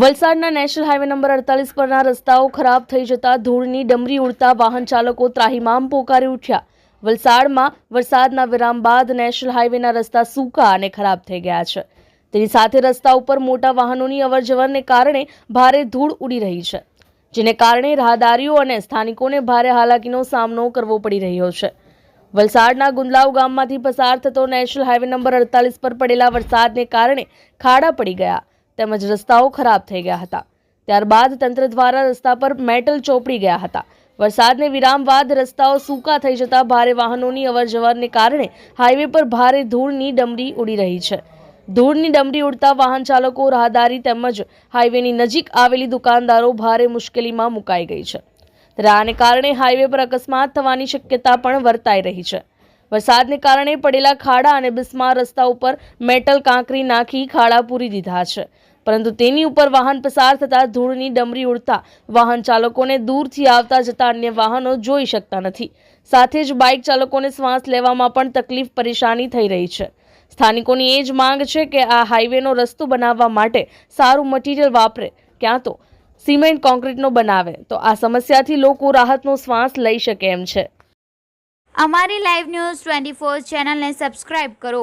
વલસાડના national highway number અડતાલીસ પરના રસ્તાઓ ખરાબ થઈ જતા ધૂળની ડમરી ઉડતા વાહન ચાલકો ત્રાહિમામ પોકારી ઉઠ્યા. વલસાડમાં વરસાદના વિરામ બાદ નેશનલ હાઈવેના રસ્તા સૂકા અને ખરાબ થઈ ગયા છે. તેની સાથે રસ્તા ઉપર મોટા વાહનોની અવરજવરને કારણે ભારે ધૂળ ઉડી રહી છે, જેને કારણે રાહદારીઓ અને સ્થાનિકોને ભારે હાલાકીનો સામનો કરવો પડી રહ્યો છે. વલસાડના ગુંદલાવ ગામમાંથી પસાર થતો નેશનલ હાઈવે નંબર અડતાલીસ પર પડેલા વરસાદને કારણે ખાડા પડી ગયા. તેમજ રસ્તાઓ ખરાબ થઈ ગયા હતા. ત્યારબાદ તંત્ર દ્વારા રસ્તા પર મેટલ ચોપડી ગયા હતા. વરસાદને વિરામ બાદ રસ્તાઓ સૂકા થઈ જતા ભારે વાહનોની અવરજવરને કારણે હાઈવે પર ભારે ધૂળની ડમરી ઉડી રહી છે. ધૂળની ડમરી ઉડતા વાહન ચાલકો રાહદારી તેમજ હાઈવેની નજીક આવેલી દુકાનદારો ભારે મુશ્કેલીમાં મુકાઈ ગઈ છે. ત્યારે આને કારણે હાઈવે પર અકસ્માત થવાની શક્યતા પણ વર્તાઈ રહી છે. વરસાદને કારણે પડેલા ખાડા અને બિસ્માર રસ્તા ઉપર મેટલ કાંકરી નાખી ખાડા પૂરી દીધા છે. પરંતુ તેની ઉપર વાહન પસાર થતા ધૂળની ડમરી ઉડતા વાહન ચાલકોને દૂરથી આવતા જતા અન્ય વાહનો જોઈ શકતા નથી. સાથે જ બાઇક ચાલકોને શ્વાસ લેવામાં પણ તકલીફ પરેશાની થઈ રહી છે. સ્થાનિકોની એ જ માંગ છે કે આ હાઈવેનો રસ્તો બનાવવા માટે સારું મટીરિયલ વાપરે. ક્યાં તો સિમેન્ટ કોન્ક્રીટનો બનાવે. તો આ સમસ્યાથી લોકો રાહતનો શ્વાસ લઈ શકે એમ છે. અમારી લાઈવ ન્યૂઝ ટ્વેન્ટી ફોર ચેનલને સબસ્ક્રાઇબ કરો.